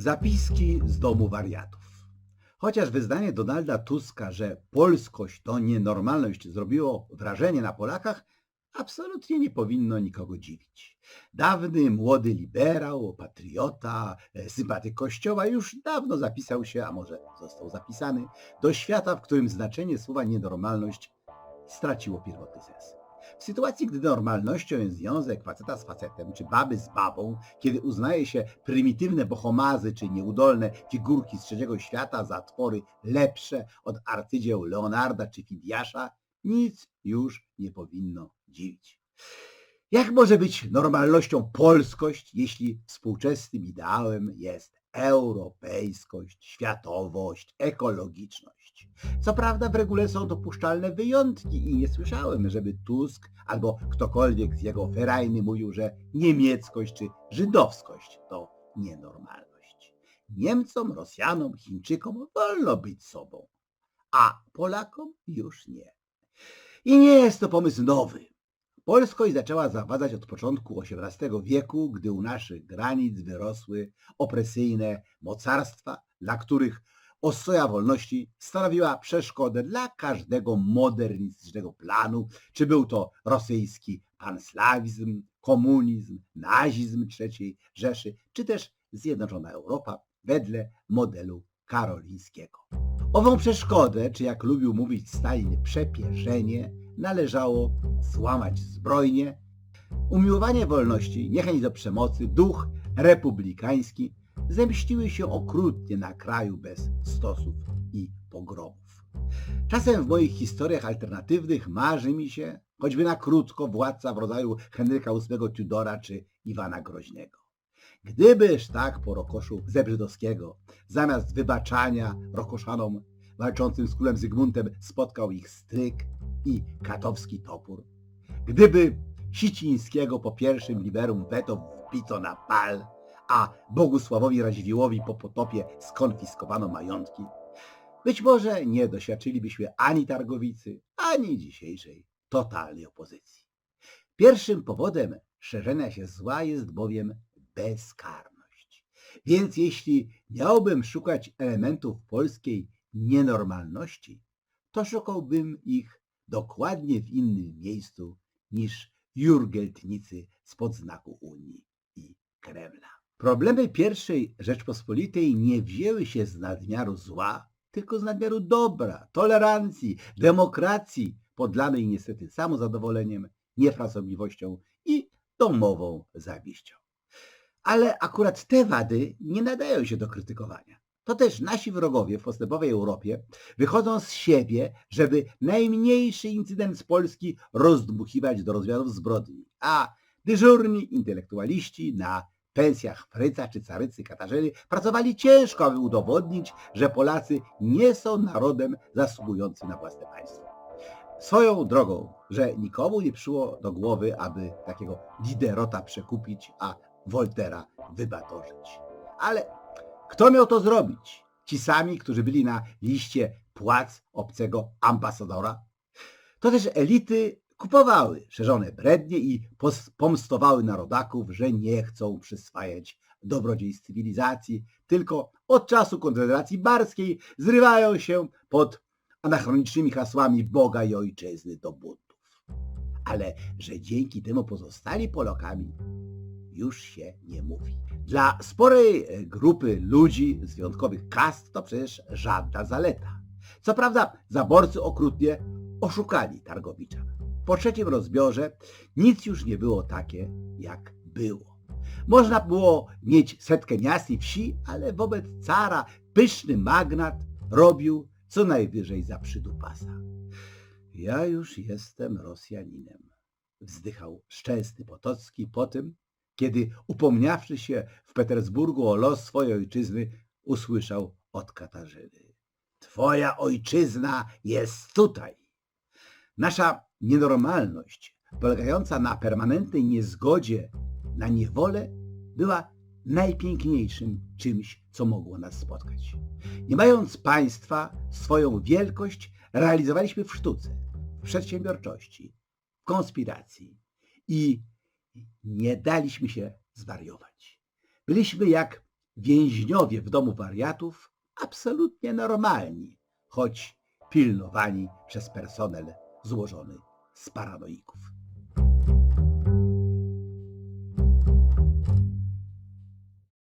Zapiski z domu wariatów. Chociaż wyznanie Donalda Tuska, że polskość to nienormalność zrobiło wrażenie na Polakach, absolutnie nie powinno nikogo dziwić. Dawny młody liberał, patriota, e, sympatyk Kościoła już dawno zapisał się, a może został zapisany, do świata, w którym znaczenie słowa nienormalność straciło pierwotny sens. W sytuacji, gdy normalnością jest związek faceta z facetem, czy baby z babą, kiedy uznaje się prymitywne bohomazy, czy nieudolne figurki z trzeciego świata za twory lepsze od arcydzieł Leonarda czy Fidiasza, nic już nie powinno dziwić. Jak może być normalnością polskość, jeśli współczesnym ideałem jest europejskość, światowość, ekologiczność? Co prawda w regule są dopuszczalne wyjątki i nie słyszałem, żeby Tusk albo ktokolwiek z jego ferajny mówił, że niemieckość czy żydowskość to nienormalność. Niemcom, Rosjanom, Chińczykom wolno być sobą, a Polakom już nie. I nie jest to pomysł nowy. Polskość zaczęła zawadzać od początku XVIII wieku, gdy u naszych granic wyrosły opresyjne mocarstwa, dla których ostoja wolności stanowiła przeszkodę dla każdego modernistycznego planu, czy był to rosyjski panslawizm, komunizm, nazizm III Rzeszy, czy też Zjednoczona Europa wedle modelu karolińskiego. Ową przeszkodę, czy jak lubił mówić Stalin, przepierzenie, należało złamać zbrojnie. Umiłowanie wolności, niechęć do przemocy, duch republikański zemściły się okrutnie na kraju bez stosów i pogromów. Czasem w moich historiach alternatywnych marzy mi się, choćby na krótko, władca w rodzaju Henryka VIII Tudora czy Iwana Groźnego. Gdybyż tak po Rokoszu Zebrzydowskiego, zamiast wybaczania Rokoszanom walczącym z królem Zygmuntem spotkał ich stryk i katowski topór, gdyby Sicińskiego po pierwszym liberum veto wbito na pal, a Bogusławowi Radziwiłłowi po potopie skonfiskowano majątki, być może nie doświadczylibyśmy ani Targowicy, ani dzisiejszej totalnej opozycji. Pierwszym powodem szerzenia się zła jest bowiem bezkarność. Więc jeśli miałbym szukać elementów polskiej nienormalności, to szukałbym ich dokładnie w innym miejscu niż jurgeltnicy spod znaku Unii i Kremla. Problemy pierwszej Rzeczpospolitej nie wzięły się z nadmiaru zła, tylko z nadmiaru dobra, tolerancji, demokracji, podlanej niestety samozadowoleniem, niefrasobliwością i domową zawiścią. Ale akurat te wady nie nadają się do krytykowania. To też nasi wrogowie w postępowej Europie wychodzą z siebie, żeby najmniejszy incydent z Polski rozdmuchiwać do rozmiarów zbrodni, a dyżurni intelektualiści na pensjach Fryca czy Carycy Katarzyny pracowali ciężko, aby udowodnić, że Polacy nie są narodem zasługującym na własne państwo. Swoją drogą, że nikomu nie przyszło do głowy, aby takiego Diderota przekupić, a Woltera wybatorzyć. Ale kto miał to zrobić? Ci sami, którzy byli na liście płac obcego ambasadora? To też elity kupowały szerzone brednie i pomstowały na rodaków, że nie chcą przyswajać dobrodziejstw cywilizacji, tylko od czasu Konfederacji Barskiej zrywają się pod anachronicznymi hasłami Boga i Ojczyzny do buntów. Ale że dzięki temu pozostali Polakami, już się nie mówi. Dla sporej e, grupy ludzi z wyjątkowych kast to przecież żadna zaleta. Co prawda zaborcy okrutnie oszukali Targowicza. Po trzecim rozbiorze nic już nie było takie, jak było. Można było mieć setkę miast i wsi, ale wobec cara pyszny magnat robił co najwyżej za przydupasa. Ja już jestem Rosjaninem, wzdychał szczęsny Potocki po tym, kiedy upomniawszy się w Petersburgu o los swojej ojczyzny, usłyszał od Katarzyny. Twoja ojczyzna jest tutaj. Nasza nienormalność, polegająca na permanentnej niezgodzie na niewolę, była najpiękniejszym czymś, co mogło nas spotkać. Nie mając państwa, swoją wielkość realizowaliśmy w sztuce, w przedsiębiorczości, w konspiracji i nie daliśmy się zwariować. Byliśmy jak więźniowie w domu wariatów absolutnie normalni, choć pilnowani przez personel złożony z paranoików.